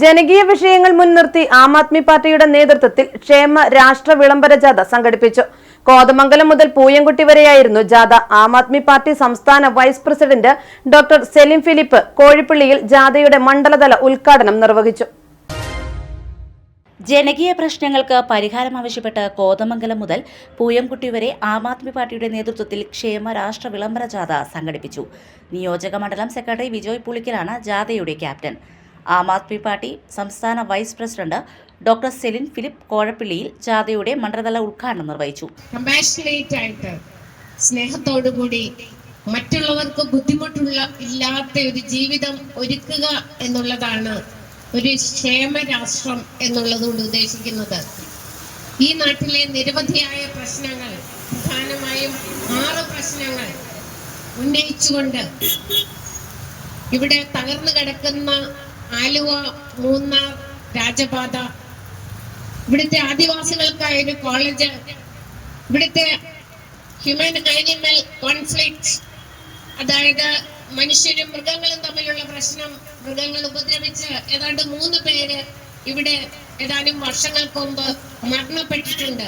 ജനകീയ വിഷയങ്ങൾ മുൻനിർത്തി ആം ആദ്മി പാർട്ടിയുടെ നേതൃത്വത്തിൽ ക്ഷേമ രാഷ്ട്ര വിളംബര ജാഥ സംഘടിപ്പിച്ചു. കോതമംഗലം മുതൽ പൂയംകുട്ടി വരെയായിരുന്നു ജാഥ. ആം ആദ്മി പാർട്ടി സംസ്ഥാന vice president doctor Selim Philip കോഴിപ്പള്ളിയിൽ ജാഥയുടെ മണ്ഡലതല ഉദ്ഘാടനം നിർവഹിച്ചു. ജനകീയ പ്രശ്നങ്ങൾക്ക് പരിഹാരം ആവശ്യപ്പെട്ട് കോതമംഗലം മുതൽ പൂയംകുട്ടി വരെ ആം ആദ്മി പാർട്ടിയുടെ നേതൃത്വത്തിൽ ക്ഷേമ രാഷ്ട്ര വിളംബര ജാഥ സംഘടിപ്പിച്ചു. നിയോജക മണ്ഡലം സെക്രട്ടറി വിജയ് പുളിക്കലാണ് ജാഥയുടെ ക്യാപ്റ്റൻ. ആം ആദ്മി പാർട്ടി സംസ്ഥാന vice president doctor Selin Philip കോഴപ്പിള്ളിയിൽ ജാഥയുടെ മണ്ഡലതല ഉദ്ഘാടനം നിർവഹിച്ചു. സ്നേഹത്തോടുകൂടി മറ്റുള്ളവർക്ക് ബുദ്ധിമുട്ടുള്ള ഇല്ലാത്ത ഒരു ജീവിതം ഒരുക്കുക എന്നുള്ളതാണ് ഒരു ക്ഷേമ രാഷ്ട്രം എന്നുള്ളതുകൊണ്ട് ഉദ്ദേശിക്കുന്നത്. ഈ നാട്ടിലെ നിരവധിയായ പ്രശ്നങ്ങൾ പ്രധാനമായും ആറ് പ്രശ്നങ്ങൾ ഉന്നയിച്ചുകൊണ്ട് ഇവിടെ തകർന്നു കിടക്കുന്ന ആലുവ മൂന്നാർ രാജപാത ഇവിടുത്തെ ആദിവാസികൾക്കായ ഒരു കോളേജ് ഇവിടുത്തെ ഹ്യൂമൻ ആനിമൽ കോൺഫ്ലിക്ട് അതായത് മനുഷ്യരും മൃഗങ്ങളും തമ്മിലുള്ള പ്രശ്നം മൃഗങ്ങൾ ഉപദ്രവിച്ച് ഏതാണ്ട് മൂന്ന് പേര് ഇവിടെ ഏതാനും വർഷങ്ങൾക്ക് മുമ്പ് മരണപ്പെട്ടിട്ടുണ്ട്.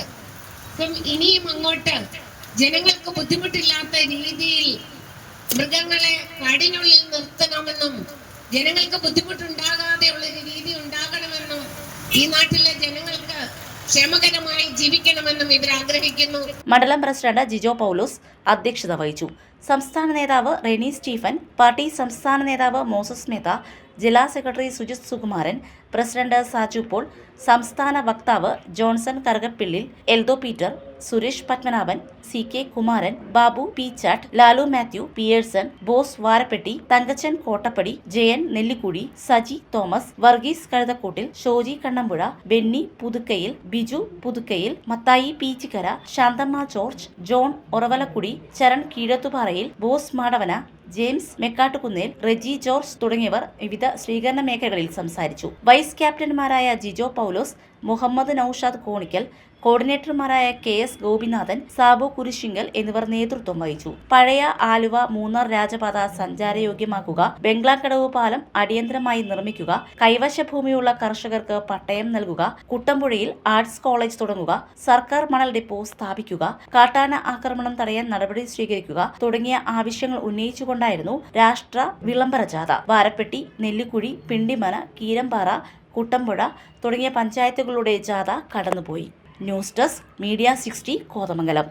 അപ്പം ഇനിയും അങ്ങോട്ട് ജനങ്ങൾക്ക് ബുദ്ധിമുട്ടില്ലാത്ത രീതിയിൽ മൃഗങ്ങളെ കാടിനുള്ളിൽ നിർത്തണമെന്നും ജനങ്ങൾക്ക് ബുദ്ധിമുട്ടുണ്ടാകാതെയുള്ള ഒരു രീതി ഉണ്ടാകണമെന്നും ഈ നാട്ടിലെ ജനങ്ങൾക്ക് ക്ഷേമകരമായി ജീവിക്കണമെന്നും ഇവർ ആഗ്രഹിക്കുന്നു. മണ്ഡലം പ്രസിഡന്റ് ജിജോ പൗലോസ് അധ്യക്ഷത വഹിച്ചു. സംസ്ഥാന നേതാവ് റെനി സ്റ്റീഫൻ പാർട്ടി സംസ്ഥാന നേതാവ് മോസസ് മേത്ത ജില്ലാ secretary Sujith Sukumaran president Saju Paul സംസ്ഥാന വക്താവ് Johnson Karukappillil Eldho Peter Suresh Padmanabhan C K Kumaran Babu P chaat Lalu Mathew Pearson Bose Varappetty Thankachan Kottappady Jayan Nellikkudy Saji Thomas Varghese Kazhuthakkoottil Shoji Kannampuzha Benny Puthukkayil Biju Puthukkayil Mathai Peechikkara Santhamma George John Oravalakkudy Charan Keezhathuparayil Bose Madavana James Mekkattukunnel Reji George തുടങ്ങിയവർ വിവിധ സ്വീകരണ മേഖലകളിൽ സംസാരിച്ചു. Vice ക്യാപ്റ്റന്മാരായ Jijo Paulose Muhammad Noushad Konikkal കോർഡിനേറ്റർമാരായ K S Gopinathan Sabu Kurisinkal എന്നിവർ നേതൃത്വം വഹിച്ചു. പഴയ ആലുവ മൂന്നാർ രാജപാത സഞ്ചാരയോഗ്യമാക്കുക ബംഗ്ലാക്കടവ് പാലം അടിയന്തരമായി നിർമ്മിക്കുക കൈവശ ഭൂമിയുള്ള കർഷകർക്ക് പട്ടയം നൽകുക കുട്ടമ്പുഴയിൽ ആർട്സ് കോളേജ് തുടങ്ങുക സർക്കാർ മണൽ ഡിപ്പോ സ്ഥാപിക്കുക കാട്ടാന ആക്രമണം തടയാൻ നടപടി സ്വീകരിക്കുക തുടങ്ങിയ ആവശ്യങ്ങൾ ഉന്നയിച്ചുകൊണ്ടായിരുന്നു രാഷ്ട്ര വിളംബര ജാഥ വാരപ്പെട്ടി നെല്ലിക്കുഴി പിണ്ടിമന കീരമ്പാറ കുട്ടമ്പുഴ തുടങ്ങിയ പഞ്ചായത്തുകളുടെ ജാഥ കടന്നുപോയി. News desk media sixty Kothamangalam.